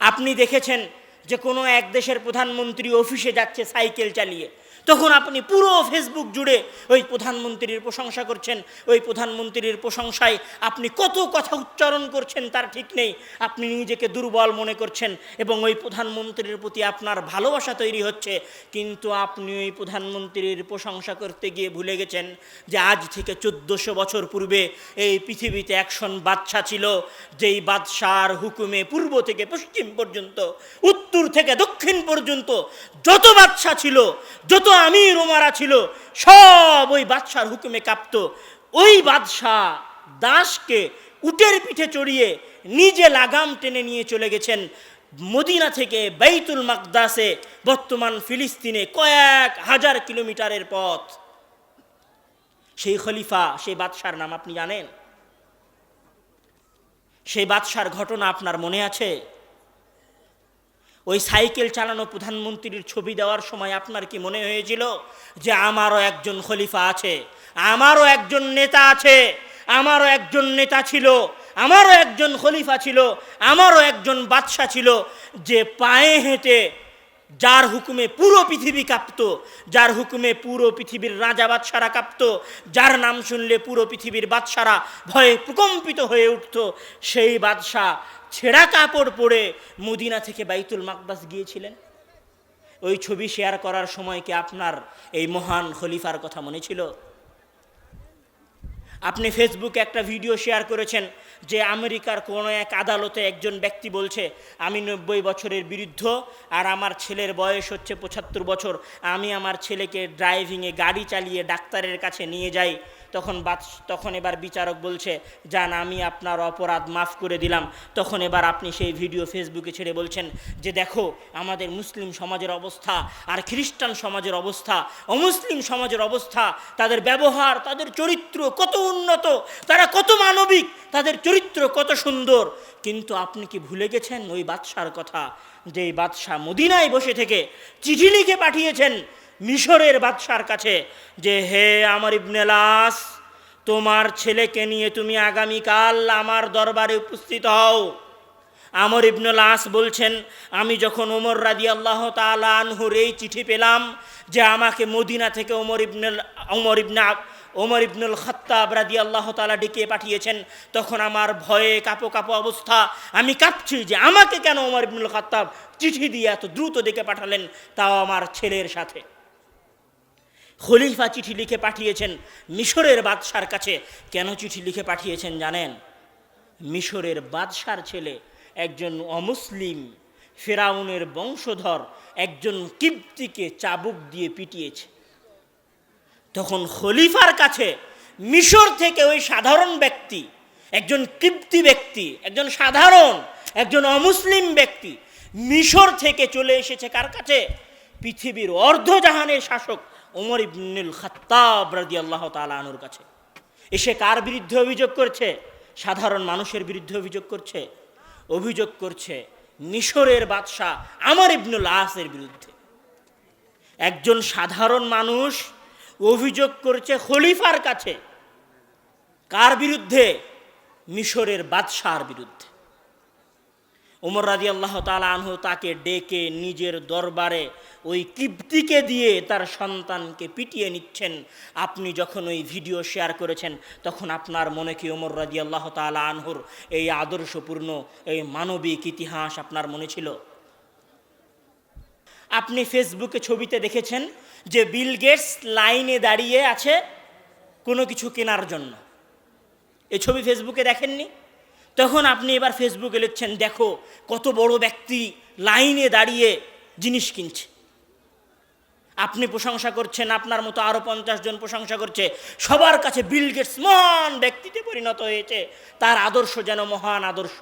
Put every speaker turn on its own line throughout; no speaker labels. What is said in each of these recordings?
আপনি দেখেছেন যে কোনো এক দেশের প্রধানমন্ত্রী অফিসে যাচ্ছে সাইকেল চালিয়ে? তখন আপনি পুরো ফেসবুক জুড়ে ওই প্রধানমন্ত্রীর প্রশংসা করছেন, ওই প্রধানমন্ত্রীর প্রশংসায় আপনি কত কথা উচ্চারণ করছেন তার ঠিক নেই, আপনি নিজেকে দুর্বল মনে করছেন এবং ওই প্রধানমন্ত্রীর প্রতি আপনার ভালোবাসা তৈরি হচ্ছে, কিন্তু আপনি ওই প্রধানমন্ত্রীর প্রশংসা করতে গিয়ে ভুলে গেছেন যে আজ থেকে চোদ্দোশো বছর পূর্বে এই পৃথিবীতে একশন বাদশা ছিল, যেই বাদশার হুকুমে পূর্ব থেকে পশ্চিম পর্যন্ত, উত্তর থেকে দক্ষিণ পর্যন্ত যত বাদশা ছিল, যত আমির ওমারা ছিল, সব ওই বাদশার হুকুমে কাঁপত। ওই বাদশাহ দাসকে উটের পিঠে চড়িয়ে নিজে লাগাম টেনে নিয়ে চলে গেছেন মদিনা থেকে বাইতুল মাকদাসে, বর্তমান ফিলিস্তিনে কয়েক হাজার কিলোমিটারের পথ। সেই খলিফা, সেই বাদশার নাম আপনি জানেন? সেই বাদশার ঘটনা আপনার মনে আছে? ওই সাইকেল চালানো প্রধানমন্ত্রীর ছবি দেওয়ার সময় আপনার কি মনে হয়েছিল যে আমারও একজন খলিফা আছে, আমারও একজন নেতা আছে, আমারও একজন নেতা ছিল, আমারও একজন খলিফা ছিল, আমারও একজন বাদশাহ ছিল, যে পায়ে হেঁটে যার হুকুমে পুরো পৃথিবী কাঁপত, যার হুকুমে পুরো পৃথিবীর রাজা বাদশারা কাঁপত, যার নাম শুনলে পুরো পৃথিবীর বাদশারা ভয়ে প্রকম্পিত হয়ে উঠত, সেই বাদশাহ ছেঁড়া কাপড় পরে মদিনা থেকে বাইতুল মাকদাস গিয়েছিলেন। ওই ছবি শেয়ার করার সময় কি আপনার এই মহান খলিফার কথা মনে ছিল? আপনি ফেসবুকে একটা ভিডিও শেয়ার করেছেন যে আমেরিকার কোনো এক আদালতে একজন ব্যক্তি বলছে, আমি নব্বই বছরের বিরুদ্ধ আর আমার ছেলের বয়স হচ্ছে পঁচাত্তর বছর। আমি আমার ছেলেকে ড্রাইভিংয়ে গাড়ি চালিয়ে ডাক্তারের কাছে নিয়ে যাই। তখন বাদ তখন এবার বিচারক বলছে যান আমি আপনার অপরাধ মাফ করে দিলাম। তখন এবার আপনি সেই ভিডিও ফেসবুকে ছেড়ে বলছেন যে, দেখো, আমাদের মুসলিম সমাজের অবস্থা আর খ্রিস্টান সমাজের অবস্থা, অমুসলিম সমাজের অবস্থা, তাদের ব্যবহার, তাদের চরিত্র কত উন্নত, তারা কত মানবিক, তাদের চরিত্র কত সুন্দর। কিন্তু আপনি কি ভুলে গেছেন ওই বাদশার কথা? যে বাদশাহ মদিনায় বসে থেকে চিঠি লিখে পাঠিয়েছেন মিশরের বাদশার কাছে যে, হে আমার ইবনেলাস তোমার ছেলেকে নিয়ে তুমি আগামীকাল আমার দরবারে উপস্থিত হও। আমর ইবনুল আস বলছেন, আমি যখন ওমর রাদি আল্লাহ তালা আনহুর এই চিঠি পেলাম যে আমাকে মদিনা থেকে ওমর ইবনুল ওমর ইবনা ওমর ইবনুল খত্তাব রাদি আল্লাহ তালা ডেকে পাঠিয়েছেন, তখন আমার ভয়ে কাপো কাপো অবস্থা। আমি কাঁপছি যে, আমাকে কেন ওমর ইবনুল খত্তাব চিঠি দিয়ে এত দ্রুত ডেকে পাঠালেন, তাও আমার ছেলের সাথে। খলিফা চিঠি লিখে পাঠিয়েছেন মিশরের বাদশার কাছে। কেন চিঠি লিখে পাঠিয়েছেন জানেন? মিশরের বাদশার ছেলে একজন অমুসলিম, ফেরাউনের বংশধর, একজন কিপ্তিকে চাবুক দিয়ে পিটিয়েছে। তখন খলিফার কাছে মিশর থেকে ওই সাধারণ ব্যক্তি, একজন কিপ্তি ব্যক্তি, একজন সাধারণ, একজন অমুসলিম ব্যক্তি মিশর থেকে চলে এসেছে কার কাছে? পৃথিবীর অর্ধজাহানের শাসক ওমর ইবনুল খাত্তাব রাদি আল্লাহ তালানুর কাছে। এসে কার বিরুদ্ধে অভিযোগ করছে? সাধারণ মানুষের বিরুদ্ধে অভিযোগ করছে? অভিযোগ করছে মিশরের বাদশাহ আমার ইবনুল আসের বিরুদ্ধে। একজন সাধারণ মানুষ অভিযোগ করছে খলিফার কাছে। কার বিরুদ্ধে? মিশরের বাদশাহর বিরুদ্ধে। ওমর রাজি আল্লাহ আনহু তাকে ডেকে নিজের দরবারে ওই কিপ্তিকে দিয়ে তার সন্তানকে পিটিয়ে নিচ্ছেন। আপনি যখন ওই ভিডিও শেয়ার করেছেন, তখন আপনার মনে কি ওমর রাজি আল্লাহ তালা আনহুর এই আদর্শপূর্ণ, এই মানবিক ইতিহাস আপনার মনে ছিল? আপনি ফেসবুকে ছবিতে দেখেছেন যে বিল গেটস লাইনে দাঁড়িয়ে আছে কোনো কিছু কেনার জন্য। এই ছবি ফেসবুকে দেখেননি? তখন আপনি এবার ফেসবুকে লিখছেন, দেখো, কত বড় ব্যক্তি লাইনে দাঁড়িয়ে জিনিস কিনছে। আপনি প্রশংসা করছেন, আপনার মতো আরও পঞ্চাশ জন প্রশংসা করছে। সবার কাছে বিল গেটস মহান ব্যক্তিতে পরিণত হয়েছে। তার আদর্শ যেন মহান আদর্শ।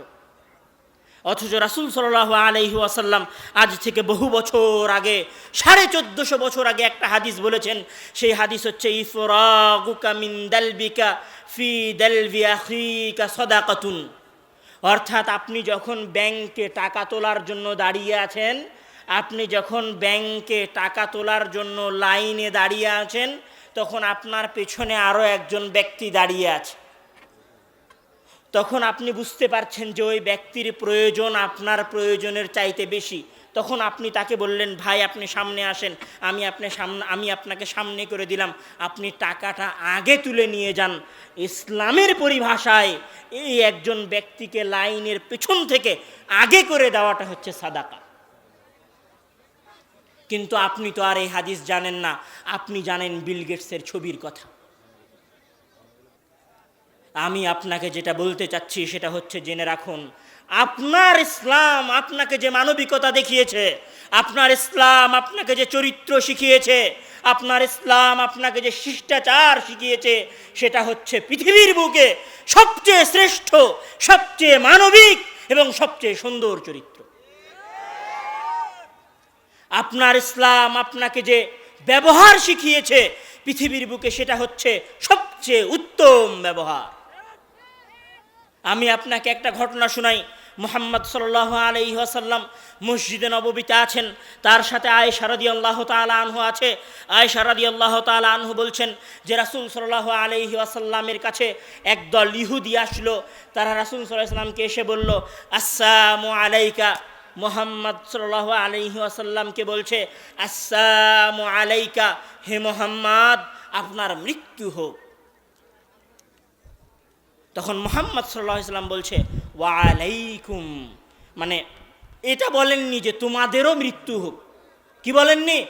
অথচ রাসুল সাল্লাহ আলহি আসাল্লাম আজ থেকে বহু বছর আগে, সাড়ে চোদ্দশো বছর আগে একটা হাদিস বলেছেন। সেই হাদিস হচ্ছে, ইফরাগুকা মিন দালবিকা ফি দালবি আখিকা সদাকাতুন। অর্থাৎ আপনি যখন ব্যাংকে টাকা তোলার জন্য দাঁড়িয়ে আছেন, আপনি যখন ব্যাংকে টাকা তোলার জন্য লাইনে দাঁড়িয়ে আছেন, তখন আপনার পেছনে আরও একজন ব্যক্তি দাঁড়িয়ে আছে। তখন আপনি বুঝতে পারছেন যে ওই ব্যক্তির প্রয়োজন আপনার প্রয়োজনের চাইতে বেশি। তখন আপনি তাকে বললেন, ভাই, আপনি সামনে আসেন। আমি আপনি সামনে, আমি আপনাকে সামনে করে দিলাম। আপনি টাকাটা আগে তুলে নিয়ে যান। ইসলামের পরিভাষায় এই একজন ব্যক্তিকে লাইনের পেছন থেকে আগে করে দেওয়াটা হচ্ছে সাদাকা। কিন্তু আপনি তো আর এই হাদিস জানেন না। আপনি জানেন বিল গেটসের ছবির কথা। আমি আপনাকে যেটা বলতে চাচ্ছি সেটা হচ্ছে, জেনে রাখুন আপনার ইসলাম আপনাকে যে মানবিকতা দেখিয়েছে, আপনার ইসলাম আপনাকে যে চরিত্র শিখিয়েছে, আপনার ইসলাম আপনাকে যে শিষ্টাচার শিখিয়েছে, সেটা হচ্ছে পৃথিবীর বুকে সবচেয়ে শ্রেষ্ঠ, সবচেয়ে মানবিক এবং সবচেয়ে সুন্দর চরিত্র। আপনার ইসলাম আপনাকে যে ব্যবহার শিখিয়েছে পৃথিবীর বুকে, সেটা হচ্ছে সবচেয়ে উত্তম ব্যবহার। আমি আপনাকে একটা ঘটনা শুনাই। মোহাম্মদ সাল্লাহ আলহি আসাল্লাম মসজিদে নববীতে আছেন। তার সাথে আয় সারাদি আল্লাহ তালা আনহু আছে। আয় সারাদি আল্লাহ তালা আনহু বলছেন যে রাসুল সাল্লাহ আলহি আসাল্লামের কাছে একদল ইহুদি আসলো। তারা রাসুল সাল্লাহ এসে বলল, আসসালামু আলাইকা। মোহাম্মদ সাল্লাহ আলহি আসাল্লামকে বলছে, আসসালামু আলাইকা। হে মোহাম্মদ, আপনার মৃত্যু হোক। তখন মোহাম্মদ সাল্লাহ ইসলাম বলছে ওয়ালাইকুম মানে এটা বলেননি যে তোমাদেরও মৃত্যু হোক। কি বলেননি?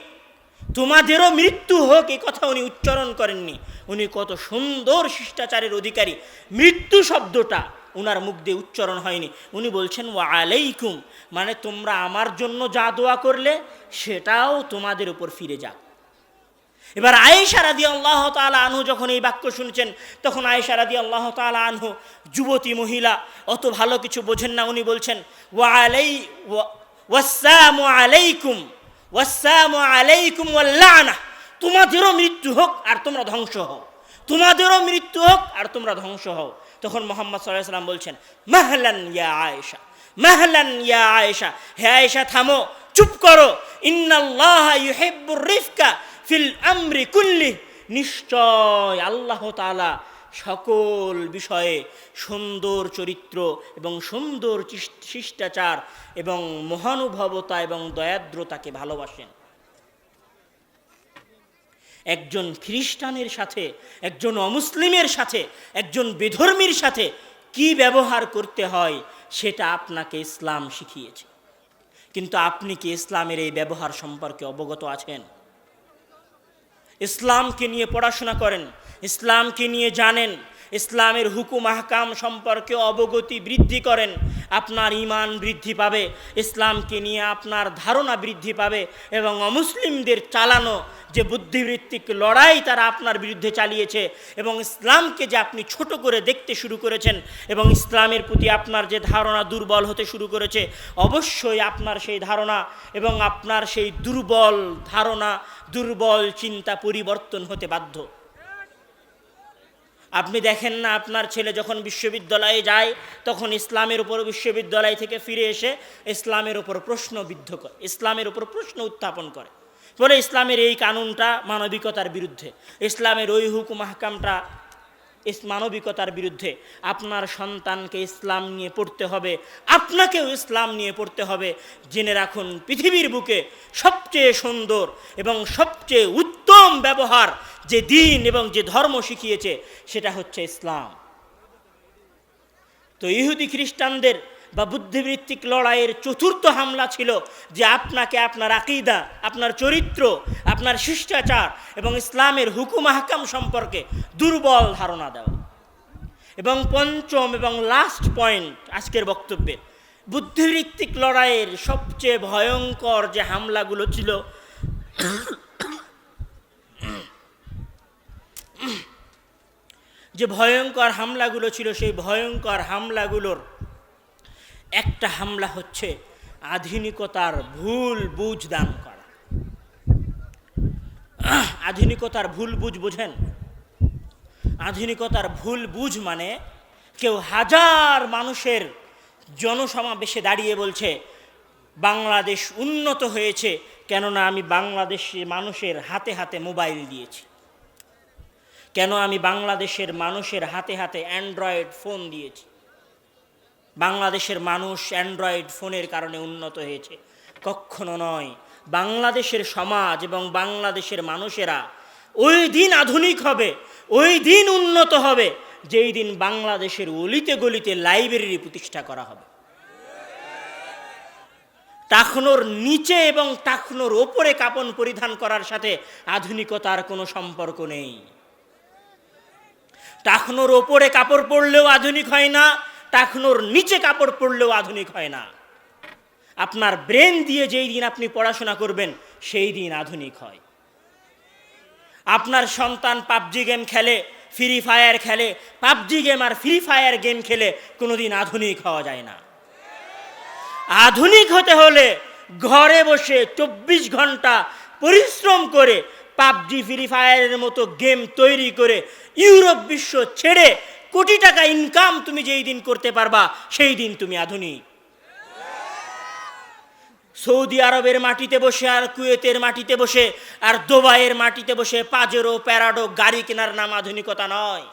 তোমাদেরও মৃত্যু হোক, এই কথা উনি উচ্চারণ করেননি। উনি কত সুন্দর শিষ্টাচারের অধিকারী। মৃত্যু শব্দটা উনার মুখ দিয়ে উচ্চারণ হয়নি। উনি বলছেন ওয়ালাইকুম মানে তোমরা আমার জন্য যা দোয়া করলে, সেটাও তোমাদের উপর ফিরে যাক। এবার আয়েশা রাদি আল্লাহ তালা আনহু যখন এই বাক্য শুনছেন, তখন আয়েশা রাদি আল্লাহ তালা আনহু, যুবতী মহিলা, অত ভালো কিছু বোঝেন না, উনি বলছেন ওয়াসামু আলাইকুম আলাইকুম ওয়াল্লানা তোমাদেরও মৃত্যু হোক আর তোমরা ধ্বংস হও। তোমাদেরও মৃত্যু হোক আর তোমরা ধ্বংস হও। তখন মোহাম্মদ সাল্লাহ সাল্লাম বলছেন, মাহলান ইয়া আয়েশা, মাহলান ইয়া আয়েশা, হে আয়েশা থামো, চুপ করো। ইন্নাল্লাহ ইউহিব্বুর রিফকা ফিল আমরি কুল্লি। নিশ্চয় আল্লাহ তালা সকল বিষয়ে সুন্দর চরিত্র এবং সুন্দর শিষ্টাচার এবং মহানুভবতা এবং দয়াদ্রতাকে ভালোবাসেন। একজন খ্রিস্টানের সাথে, একজন অমুসলিমের সাথে, একজন বেধর্মীর সাথে কি ব্যবহার করতে হয় সেটা আপনাকে ইসলাম শিখিয়েছে। কিন্তু আপনি কি ইসলামের এই ব্যবহার সম্পর্কে অবগত আছেন? ইসলামকে নিয়ে পড়াশোনা করেন ইসলামকে নিয়ে জানেন। ইসলামের হুকুম আহকাম সম্পর্কে অবগতি বৃদ্ধি করেন, আপনার ইমান বৃদ্ধি পাবে, ইসলামকে নিয়ে আপনার ধারণা বৃদ্ধি পাবে এবং অমুসলিমদের চালানো যে বুদ্ধিবৃত্তিক লড়াই তারা আপনার বিরুদ্ধে চালিয়েছে এবং ইসলামকে যে আপনি ছোট করে দেখতে শুরু করেছেন এবং ইসলামের প্রতি আপনার যে ধারণা দুর্বল হতে শুরু করেছে, অবশ্যই আপনার সেই ধারণা এবং আপনার সেই দুর্বল ধারণা, দুর্বল চিন্তা পরিবর্তন হতে বাধ্য। আপনি দেখেন না, আপনার ছেলে যখন বিশ্ববিদ্যালয়ে যায়, তখন ইসলামের উপর বিশ্ববিদ্যালয় থেকে ফিরে এসে ইসলামের উপর প্রশ্নবিদ্ধ করে, ইসলামের উপর প্রশ্ন উত্থাপন করে। বলে ইসলামের এই কানুনটা মানবিকতার বিরুদ্ধে, ইসলামের ওই হুকুম হাকামটা ইস মানবিকতার বিরুদ্ধে আপনার সন্তানকে ইসলাম নিয়ে পড়তে হবে, আপনাকেও ইসলাম নিয়ে পড়তে হবে। জেনে রাখুন, পৃথিবীর বুকে সবচেয়ে সুন্দর এবং সবচেয়ে উত্তম ব্যবহার যে দিন এবং যে ধর্ম শিখিয়েছে, সেটা হচ্ছে ইসলাম। তো ইহুদি খ্রিস্টানদের বা বুদ্ধিবৃত্তিক লড়াইয়ের চতুর্থ হামলা ছিল যে আপনাকে আপনার আকিদা, আপনার চরিত্র, আপনার শিষ্টাচার এবং ইসলামের হুকুম হাকাম সম্পর্কে দুর্বল ধারণা দেওয়া। এবং পঞ্চম এবং লাস্ট পয়েন্ট আজকের বক্তব্যে, বুদ্ধিবৃত্তিক লড়াইয়ের সবচেয়ে ভয়ঙ্কর যে হামলাগুলো ছিল, যে ভয়ঙ্কর হামলাগুলো ছিল সেই ভয়ঙ্কর হামলাগুলোর একটা হামলা হচ্ছে আধুনিকতার ভুল বুঝ দান করা। আধুনিকতার ভুল বুঝ বোঝেন? আধুনিকতার ভুল বুঝ মানে কেউ হাজার মানুষের জনসমাবেশে দাঁড়িয়ে বলছে, বাংলাদেশ উন্নত হয়েছে কেননা আমি বাংলাদেশে মানুষের হাতে হাতে মোবাইল দিয়েছি। কেন আমি বাংলাদেশের মানুষের হাতে হাতে অ্যান্ড্রয়েড ফোন দিয়েছি? বাংলাদেশের মানুষ অ্যান্ড্রয়েড ফোনের কারণে উন্নত হয়েছে। কখনো নয়, বাংলাদেশের সমাজ এবং বাংলাদেশের মানুষেরা ওই দিন আধুনিক হবে, ওই দিন উন্নত হবে, যেই দিন বাংলাদেশের অলিতে গলিতে লাইব্রেরি প্রতিষ্ঠা করা হবে। টাকনোর নিচে এবং টাকনোর ওপরে কাপন পরিধান করার সাথে আধুনিকতার কোনো সম্পর্ক নেই। টাকনোর ওপরে কাপড় পরলেও আধুনিক হয় না টাকনোর নিচে কাপড় পরলেও আধুনিক হয় না। আপনার ব্রেন দিয়ে যেই দিন আপনি পড়াশোনা করবেন, সেই দিন আধুনিক হয়। আপনার সন্তান পাবজি গেম খেলে, ফ্রি ফায়ার খেলে, পাবজি গেম আর ফ্রি ফায়ার গেম খেলে কোনোদিন আধুনিক হওয়া যায় না। আধুনিক হতে হলে ঘরে বসে চব্বিশ ঘণ্টা পরিশ্রম করে পাবজি, ফ্রি ফায়ারের মতো গেম তৈরি করে ইউরোপ বিশ্ব ছেড়ে কোটি টাকা ইনকাম তুমি যেই দিন করতে পারবা, সেই দিন তুমি আধুনিক। সৌদি আরবের মাটিতে বসে আর কুয়েতের মাটিতে বসে আর দুবাইয়ের মাটিতে বসে পাজেরো, প্যারাডো, গাড়ি কেনার নাম আধুনিকতা নয়।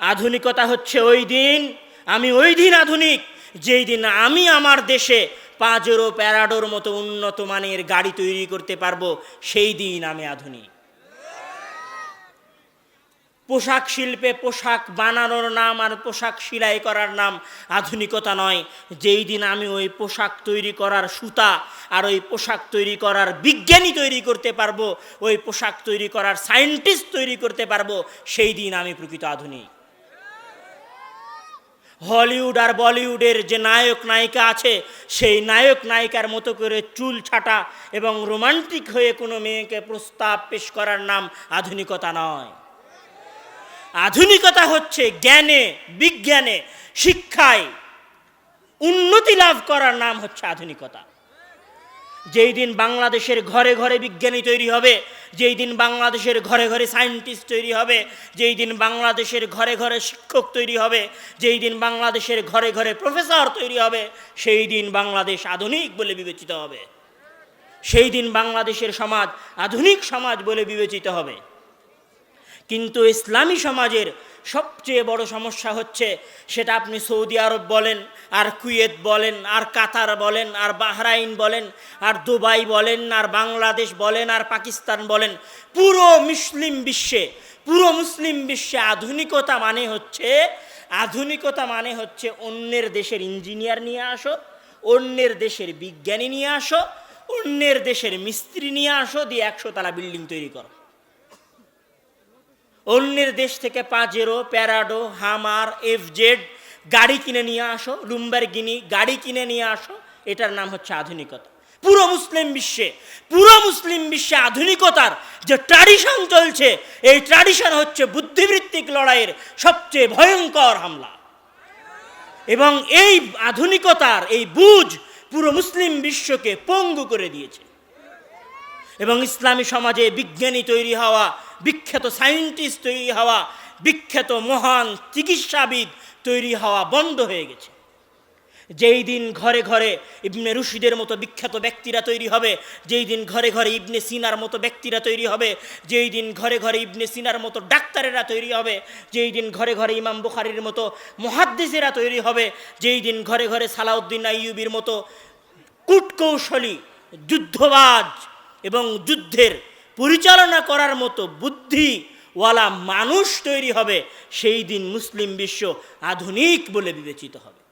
আধুনিকতা হচ্ছে ওই দিন, আমি ওই দিন আধুনিক, যেই দিন আমি আমার দেশে পাজেরো, প্যারাডোর মতো উন্নত মানের গাড়ি তৈরি করতে পারব, সেই দিন আমি আধুনিক। পোশাক শিল্পে পোশাক বানানোর নাম আর পোশাক সেলাই করার নাম আধুনিকতা নয়। যেই দিন আমি ওই পোশাক তৈরি করার সুতা আর ওই পোশাক তৈরি করার বিজ্ঞানী তৈরি করতে পারব, ওই পোশাক তৈরি করার সায়েন্টিস্ট তৈরি করতে পারব, সেই দিন আমি প্রকৃত আধুনিক। হলিউড আর বলিউডের যে নায়ক নায়িকা আছে, সেই নায়ক নায়িকার মতো করে চুল ছাটা এবং রোমান্টিক হয়ে কোনো মেয়েকে প্রস্তাব পেশ করার নাম আধুনিকতা নয়। আধুনিকতা হচ্ছে জ্ঞানে, বিজ্ঞানে, শিক্ষায় উন্নতি লাভ করার নাম হচ্ছে আধুনিকতা। যেই দিন বাংলাদেশের ঘরে ঘরে বিজ্ঞানী তৈরি হবে, যেই দিন বাংলাদেশের ঘরে ঘরে সায়েন্টিস্ট তৈরি হবে, যেই দিন বাংলাদেশের ঘরে ঘরে শিক্ষক তৈরি হবে, যেই দিন বাংলাদেশের ঘরে ঘরে প্রফেসর তৈরি হবে, সেই দিন বাংলাদেশ আধুনিক বলে বিবেচিত হবে। সেই দিন বাংলাদেশের সমাজ আধুনিক সমাজ বলে বিবেচিত হবে। কিন্তু ইসলামী সমাজের সবচেয়ে বড় সমস্যা হচ্ছে, সেটা আপনি সৌদি আরব বলেন, আর কুয়েত বলেন, আর কাতার বলেন, আর বাহরাইন বলেন, আর দুবাই বলেন, আর বাংলাদেশ বলেন, আর পাকিস্তান বলেন, পুরো মুসলিম বিশ্বে, পুরো মুসলিম বিশ্বে আধুনিকতা মানে হচ্ছে, আধুনিকতা মানে হচ্ছে অন্যের দেশের ইঞ্জিনিয়ার নিয়ে আসো, অন্যের দেশের বিজ্ঞানী নিয়ে আসো, অন্যের দেশের মিস্ত্রি নিয়ে আসো, দিয়ে একশো তালা বিল্ডিং তৈরি করো। অন্যের দেশ থেকে পাজেরো, প্যারাডো, হামার, এফজেড গাড়ি কিনে নিয়ে আসো, লুম্বারগিনি গাড়ি কিনে নিয়ে আসো, এটার নাম হচ্ছে আধুনিকতা। পুরো মুসলিম বিশ্বে, পুরো মুসলিম বিশ্বে আধুনিকতার যে ট্র্যাডিশন চলছে, এই ট্র্যাডিশন হচ্ছে বুদ্ধিবৃত্তিক লড়াইয়ের সবচেয়ে ভয়ঙ্কর হামলা। এবং এই আধুনিকতার এই বুঝ পুরো মুসলিম বিশ্বকে পঙ্গু করে দিয়েছে। এবং ইসলামী সমাজে বিজ্ঞানী তৈরি হওয়া বিখ্যাত সায়েন্টিস্ট তৈরি হওয়া, বিখ্যাত মহান চিকিৎসাবিদ তৈরি হওয়া বন্ধ হয়ে গেছে। যেই দিন ঘরে ঘরে ইবনে রুশিদের মতো বিখ্যাত ব্যক্তিরা তৈরি হবে, যেই দিন ঘরে ঘরে ইবনে সিনার মতো ব্যক্তিরা তৈরি হবে, যেই দিন ঘরে ঘরে ইবনে সিনার মতো ডাক্তারেরা তৈরি হবে, যেই দিন ঘরে ঘরে ইমাম বুখারির মতো মহাদ্দেশেরা তৈরি হবে, যেই দিন ঘরে ঘরে সালাউদ্দিন আইয়ুবির মতো কূটকৌশলী, যুদ্ধবাজ এবং যুদ্ধের পরিচালনা করার মতো বুদ্ধিওয়ালা মানুষ তৈরি হবে, সেই দিন মুসলিম বিশ্ব আধুনিক বলে বিবেচিত হবে।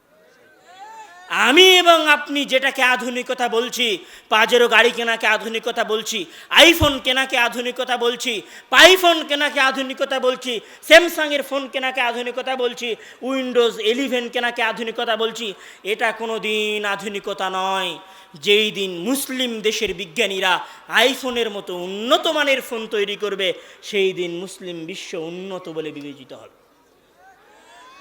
আমি এবং আপনি যেটাকে আধুনিকতা বলছি, পাজেরো গাড়ি কেনাকে আধুনিকতা বলছি, আইফোন কেনাকে আধুনিকতা বলছি, পাইফোন কেনাকে আধুনিকতা বলছি, স্যামসাংয়ের ফোন কেনাকে আধুনিকতা বলছি, উইন্ডোজ ইলেভেন কেনাকে আধুনিকতা বলছি, এটা কোনো দিন আধুনিকতা নয়। যেই দিন মুসলিম দেশের বিজ্ঞানীরা আইফোনের মতো উন্নত মানের ফোন তৈরি করবে, সেই দিন মুসলিম বিশ্ব উন্নত বলে বিবেচিত হবে।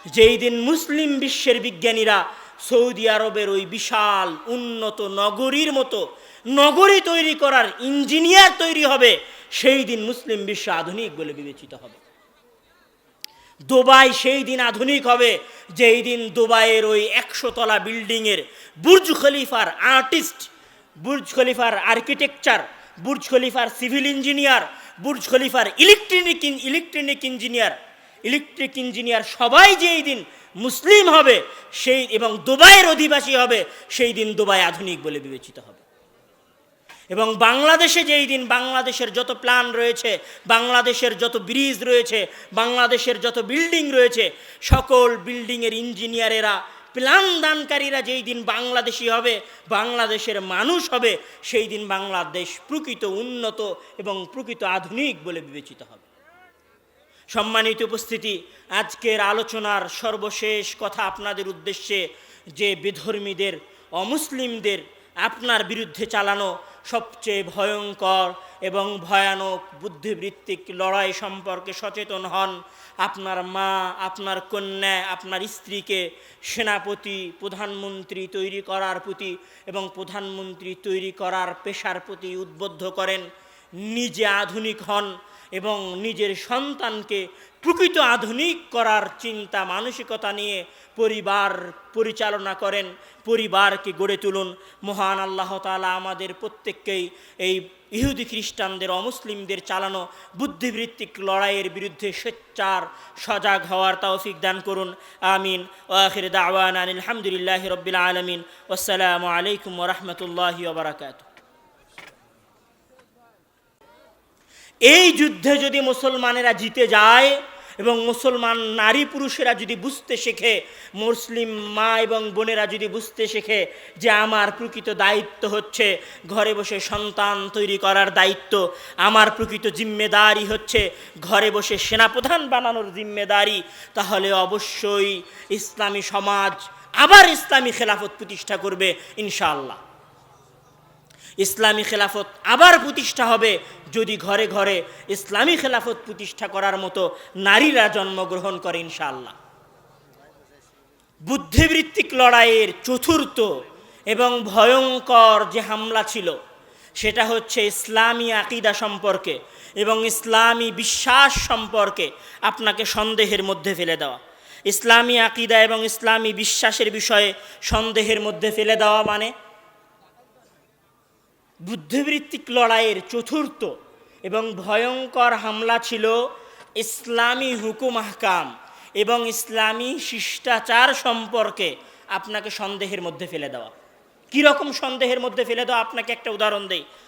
যেই দিন মুসলিম বিশ্বের বিজ্ঞানীরা সৌদি আরবের ওই বিশাল উন্নত নগরীর মতো নগরী তৈরি করার ইঞ্জিনিয়ার তৈরি হবে, সেই দিন মুসলিম বিশ্ব আধুনিক বলে বিবেচিত হবে। দুবাই সেই দিন আধুনিক হবে, যেই দিন দুবাইয়ের ওই একশো তলা বিল্ডিংয়ের বুর্জ খলিফার আর্টিস্ট, বুর্জ খলিফার আর্কিটেকচার, বুর্জ খলিফার সিভিল ইঞ্জিনিয়ার, বুর্জ খলিফার electronic electronic engineer, electric engineer সবাই যেই দিন মুসলিম হবে, সেই এবং দুবাইয়ের অধিবাসী হবে, সেই দিন দুবাই আধুনিক বলে বিবেচিত হবে। এবং বাংলাদেশে যেই দিন বাংলাদেশের যত প্ল্যান রয়েছে, বাংলাদেশের যত ব্রিজ রয়েছে, বাংলাদেশের যত বিল্ডিং রয়েছে, সকল বিল্ডিংয়ের ইঞ্জিনিয়ারেরা, প্ল্যান দানকারীরা যেই দিন বাংলাদেশি হবে, বাংলাদেশের মানুষ হবে, সেই দিন বাংলাদেশ প্রকৃত উন্নত এবং প্রকৃত আধুনিক বলে বিবেচিত হবে। সম্মানিত উপস্থিতি, আজকের আলোচনার সর্বশেষ কথা আপনাদের উদ্দেশ্যে যে বেধর্মীদের, অমুসলিমদের আপনার বিরুদ্ধে চালানো সবচেয়ে ভয়ঙ্কর এবং ভয়ানক বুদ্ধিবৃত্তিক লড়াই সম্পর্কে সচেতন হন আপনার মা, আপনার কন্যা, আপনার স্ত্রীকে সেনাপতি, প্রধানমন্ত্রী তৈরি করার প্রতি এবং প্রধানমন্ত্রী তৈরি করার পেশার প্রতি উদ্বুদ্ধ করেন। নিজে আধুনিক হন এবং নিজের সন্তানকে প্রকৃত আধুনিক করার চিন্তা, মানসিকতা নিয়ে পরিবার পরিচালনা করেন, পরিবারকে গড়ে তুলুন। মহান আল্লাহ তাআলা আমাদের প্রত্যেককেই এই ইহুদি খ্রিস্টানদের, অমুসলিমদের চালানো বুদ্ধিবৃত্তিক লড়াইয়ের বিরুদ্ধে সোচ্চার, সজাগ হওয়ার তৌফিক দান করুন। আমিন। ওয়াখির দাওয়ান আলহামদুলিল্লাহ রবিল আলমিন। আসসালামু আলাইকুম ওরহমতুল্লাহি ওবরাকাতুহ এই যুদ্ধে যদি মুসলমানেরা জিতে যায় এবং মুসলমান নারী পুরুষেরা যদি বুঝতে শেখে, মুসলিম মা এবং বোনেরা যদি বুঝতে শেখে যে আমার প্রকৃত দায়িত্ব হচ্ছে ঘরে বসে সন্তান তৈরি করার দায়িত্ব, আমার প্রকৃত জিম্মেদারি হচ্ছে ঘরে বসে সেনাপ্রধান বানানোর জিম্মেদারি, তাহলে অবশ্যই ইসলামী সমাজ আবার ইসলামী খেলাফত প্রতিষ্ঠা করবে, ইনশাআল্লাহ। ইসলামী খেলাফত আবার প্রতিষ্ঠা হবে যদি ঘরে ঘরে ইসলামী খেলাফত প্রতিষ্ঠা করার মতো নারীরা জন্মগ্রহণ করে ইনশাআল্লাহ। বুদ্ধিবৃত্তিক লড়াইয়ের চতুর্থ এবং ভয়ঙ্কর যে হামলা ছিল, সেটা হচ্ছে ইসলামী আকিদা সম্পর্কে এবং ইসলামী বিশ্বাস সম্পর্কে আপনাকে সন্দেহের মধ্যে ফেলে দেওয়া। ইসলামী আকিদা এবং ইসলামী বিশ্বাসের বিষয়ে সন্দেহের মধ্যে ফেলে দেওয়া মানে বুদ্ধিবৃত্তিক লড়াইয়ের চতুর্থ এবং ভয়ঙ্কর হামলা ছিল ইসলামী হুকুম আহকাম এবং ইসলামী শিষ্টাচার সম্পর্কে আপনাকে সন্দেহের মধ্যে ফেলে দেওয়া। কীরকম সন্দেহের মধ্যে ফেলে দেওয়া? আপনাকে একটা উদাহরণ দেই।